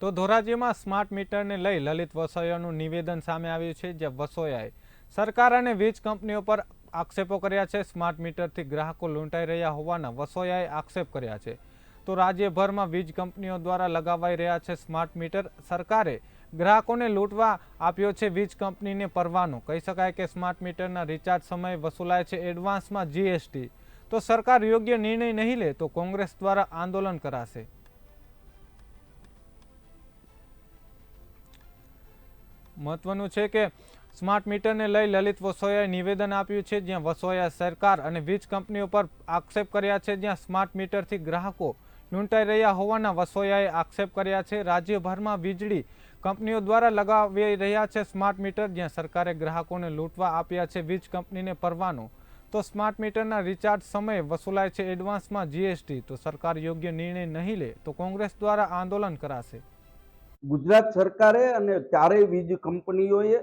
તો ધોરાજીમાં સ્માર્ટ મીટરને લઈ લલિત વસોયાનું નિવેદન સામે આવ્યું છે, જે વસોયાએ સરકાર અને વીજ કંપનીઓ પર આક્ષેપો કર્યા છે. સ્માર્ટ મીટરથી ગ્રાહકો લૂંટાઈ રહ્યા હોવાના વસોયાએ આક્ષેપ કર્યા છે. તો રાજ્યભરમાં વીજ કંપનીઓ દ્વારા લગાવાઈ રહ્યા છે સ્માર્ટ મીટર. સરકારે ગ્રાહકોને લૂંટવા આપ્યો છે વીજ કંપનીને પરવાનો. કહી શકાય કે સ્માર્ટ મીટરના રિચાર્જ સમયે વસૂલાય છે એડવાન્સમાં જીએસટી. તો સરકાર યોગ્ય નિર્ણય નહીં લે તો કોંગ્રેસ દ્વારા આંદોલન કરાશે. મહત્વનું છે કે સ્માર્ટ મીટરને લઈ લલિત વસોયાએ નિવેદન આપ્યું છે, જ્યાં વસોયા સરકાર અને વીજ કંપનીઓ પર આક્ષેપ કર્યા છે, જ્યાં સ્માર્ટ મીટરથી ગ્રાહકો લૂંટાઈ રહ્યા હોવાના વસોયાએ આક્ષેપ કર્યા છે. રાજ્યભરમાં વીજળી કંપનીઓ દ્વારા લગાવી રહ્યા છે સ્માર્ટ મીટર, જ્યાં સરકારે ગ્રાહકોને લૂંટવા આપ્યા છે વીજ કંપનીને પરવાનો. તો સ્માર્ટ મીટરના રિચાર્જ સમયે વસૂલાય છે એડવાન્સમાં જીએસટી. તો સરકાર યોગ્ય નિર્ણય નહીં લે તો કોંગ્રેસ દ્વારા આંદોલન કરાશે. ગુજરાત સરકારે અને ચારેય વીજ કંપનીઓએ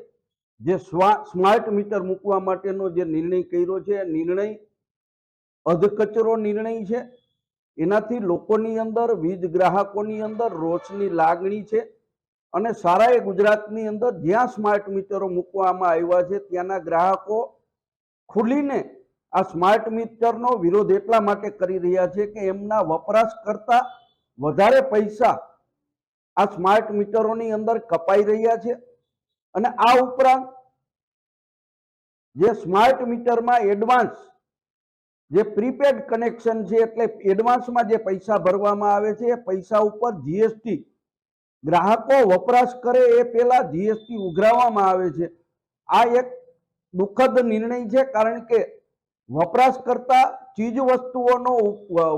જે સ્માર્ટ મીટર મૂકવા માટેનો જે નિર્ણય કર્યો છે નિર્ણય અધકચરો નિર્ણય છે. એનાથી લોકોની અંદર, વીજ ગ્રાહકોની અંદર રોષની લાગણી છે અને સારા એ ગુજરાતની અંદર જ્યાં સ્માર્ટ મીટરો મૂકવામાં આવ્યા છે, ત્યાંના ગ્રાહકો ખુલીને આ સ્માર્ટ મીટરનો વિરોધ એટલા માટે કરી રહ્યા છે કે એમના વપરાશ કરતા વધારે પૈસા આ સ્માર્ટ મીટરોની અંદર કપાઈ રહ્યા છે. અને આ ઉપરાંત જે સ્માર્ટ મીટરમાં એડવાન્સ જે પ્રીપેડ કનેક્શન છે, એટલે એડવાન્સમાં જે પૈસા ભરવામાં આવે છે, એ પૈસા ઉપર જીએસટી ગ્રાહકો વપરાશ કરે એ પહેલા જીએસટી ઉઘરાવવામાં આવે છે. આ એક દુઃખદ નિર્ણય છે, કારણ કે વપરાશ કરતા ચીજ વસ્તુઓનો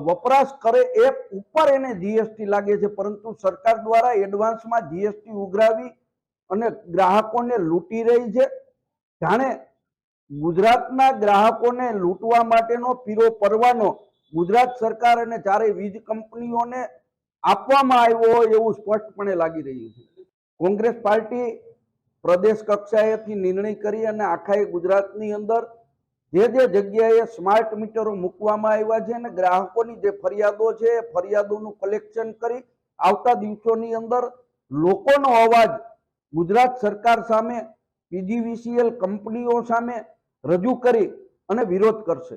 વપરાશ કરે એ ઉપર એને જીએસટી લાગે છે. પરંતુ સરકાર દ્વારા એડવાન્સમાં જીએસટી ઉઘરાવી અને ગ્રાહકોને લૂંટી રહી છે. જાણે ગુજરાતના ગ્રાહકોને લૂંટવા માટેનો પીરો પરવાનો ગુજરાત સરકાર અને ચારે વીજ કંપનીઓને આપવામાં આવ્યો હોય એવું સ્પષ્ટપણે લાગી રહ્યું છે. કોંગ્રેસ પાર્ટી પ્રદેશ કક્ષાએથી નિર્ણય કરી અને આખા ગુજરાતની અંદર જે જે જગ્યાએ સ્માર્ટ મીટરો મૂકવામાં આવ્યા છે અને ગ્રાહકોની જે ફરિયાદો છે, એ ફરિયાદોનું કલેક્શન કરી આવતા દિવસોની અંદર લોકોનો અવાજ ગુજરાત સરકાર સામે, પીજીવીસીએલ કંપનીઓ સામે રજૂ કરી અને વિરોધ કરશે.